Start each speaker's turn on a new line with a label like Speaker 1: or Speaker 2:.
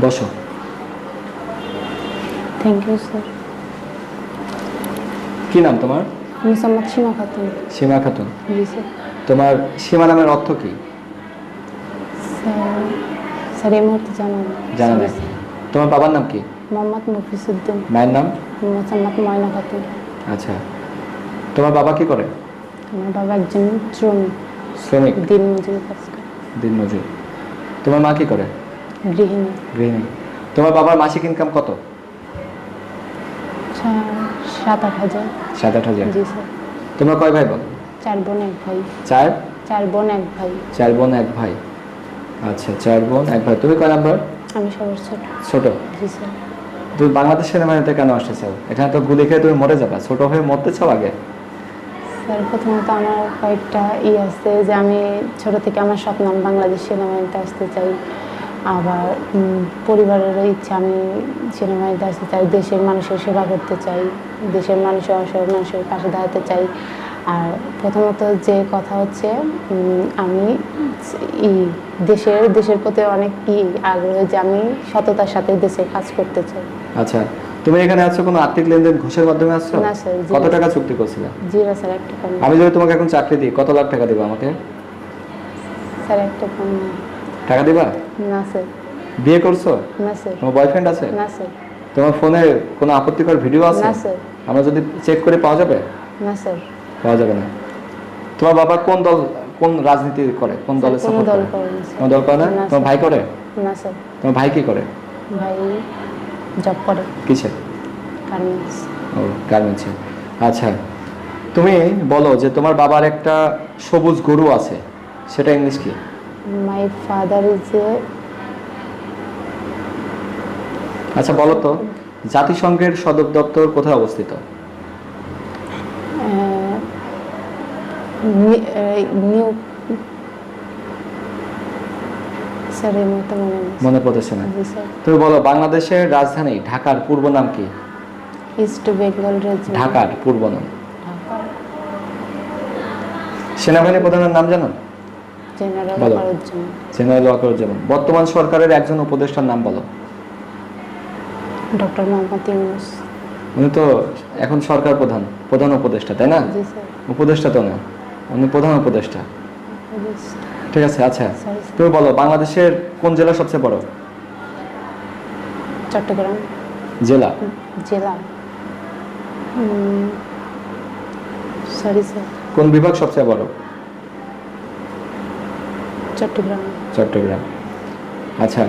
Speaker 1: বসো।
Speaker 2: Thank you sir
Speaker 1: কি নাম তোমার?
Speaker 2: মোসাম্মদ সীমা খাতুন।
Speaker 1: সীমা খাতুন।
Speaker 2: জি স্যার
Speaker 1: তোমার সীমা নামের অর্থ কি?
Speaker 2: স্যার স্যার এই মুহূর্তে
Speaker 1: জানা নাই। তোমার বাবার নাম কি?
Speaker 2: মোহাম্মদ মফিসুদ্দিন
Speaker 1: মায়ের নাম?
Speaker 2: মোসাম্মদ ময়না খাতুন।
Speaker 1: আচ্ছা। তোমার বাবা কি করে?
Speaker 2: আমার বাবা একজন শ্রমিক।
Speaker 1: শ্রমিক।
Speaker 2: দিন মজুরি কাজ করে।
Speaker 1: দিন মজুর তোমার মা কি করে?
Speaker 2: গৃহিণী
Speaker 1: গৃহিণী তোমার বাবার মাসিক ইনকাম কত?
Speaker 2: সাত আট হাজার।
Speaker 1: সাত আট হাজার?
Speaker 2: জি স্যার।
Speaker 1: তোমরা কয় ভাই বোন?
Speaker 2: চার বোন এক ভাই।
Speaker 1: চার?
Speaker 2: চার বোন এক ভাই।
Speaker 1: চার বোন এক ভাই। আচ্ছা চার বোন এক ভাই। তুমি কয় নাম্বার?
Speaker 2: আমি সবার ছোট।
Speaker 1: ছোট?
Speaker 2: জি স্যার।
Speaker 1: তুমি বাংলাদেশ সেনাবাহিনীতে কেন আসতে চাও এখানে তো গুলি খেয়ে তুমি মরে যাবা। ছোট হয়ে মরতে চাও আগে?
Speaker 2: স্যার প্রথমত আমার কয়েকটা ই আছে যে আমি ছোট থেকে আমার স্বপ্ন বাংলাদেশ সেনাবাহিনীতে আসতে চাই। আবার উম, পরিবারেরও ইচ্ছা আমি সেনাবাহিনীতে আসতে চাই দেশের মানুষের সেবা করতে চাই দেশের মানুষের অসহায় মানুষের পাশে দাঁড়াতে চাই। আর প্রথমত যে কথা হচ্ছে আমি ই দেশের দেশের প্রতি অনেক ই আগ্রহ যে আমি সততার সাথে দেশে কাজ করতে চাই।
Speaker 1: আচ্ছা তুমি এখানে আছো কোনো আর্থিক লেনদেন ঘুষের মাধ্যমে আসছো
Speaker 2: না, স্যার, জি
Speaker 1: কত টাকা চুক্তি করছিলে?
Speaker 2: জিরা স্যার একটা
Speaker 1: আমি যদি তোমাকে এখন চাকরি দিই কত লাখ টাকা দিবা আমাকে?
Speaker 2: স্যার একটা কম
Speaker 1: টাকা দিবা?
Speaker 2: না স্যার।
Speaker 1: বিয়ে করছ?
Speaker 2: না স্যার।
Speaker 1: তোমার বয়ফ্রেন্ড আছে?
Speaker 2: না স্যার।
Speaker 1: তোমার ফোনে কোনো আপত্তিকর ভিডিও আছে?
Speaker 2: না স্যার।
Speaker 1: আমরা যদি চেক করে পাওয়া যাবে?
Speaker 2: না স্যার।
Speaker 1: পাওয়া যাবে না। তোমার বাবা কোন দল কোন রাজনীতি করে? কোন দলে
Speaker 2: স্যার, কোনো
Speaker 1: সাপোর্ট করে? কোন দল করে না?
Speaker 2: না,
Speaker 1: তোমার ভাই করে?
Speaker 2: না স্যার।
Speaker 1: তোমার ভাই কি করে?
Speaker 2: ভাই জব করে।
Speaker 1: কিসে?
Speaker 2: গার্মেন্টস
Speaker 1: ও গার্মেন্টসে আচ্ছা তুমি বলো যে তোমার বাবার একটা সবুজ গরু আছে। সেটা ইংলিশ কি?
Speaker 2: মাই ফাদার ইজ এ
Speaker 1: আচ্ছা বলো তো জাতিসংঘের সদর দপ্তর কোথায় অবস্থিত?
Speaker 2: নিউ মনে
Speaker 1: পড়তেছে না। তুমি বলো বাংলাদেশের রাজধানী ঢাকার পূর্ব নাম কি?
Speaker 2: ইস্ট বেঙ্গল
Speaker 1: ঢাকার পূর্ব নাম। সেনাবাহিনী প্রধানের নাম জানো? বলো। জেনারেল ওয়াকারুজ্জামান বর্তমান সরকারের একজন উপদেষ্টার নাম বলো।
Speaker 2: ডক্টর মোহাম্মদ ইউনুস।
Speaker 1: উনি তো এখন সরকার প্রধান প্রধান উপদেষ্টা তাই না? উপদেষ্টা তো না উনি প্রধান উপদেষ্টা। ঠিক আছে আচ্ছা। তুমি বলো বাংলাদেশের কোন জেলা সবচেয়ে বড়?
Speaker 2: চট্টগ্রাম।
Speaker 1: জেলা?
Speaker 2: জেলা। Sorry sir.
Speaker 1: কোন বিভাগ সবচেয়ে বড়?
Speaker 2: চট্টগ্রাম।
Speaker 1: চট্টগ্রাম। আচ্ছা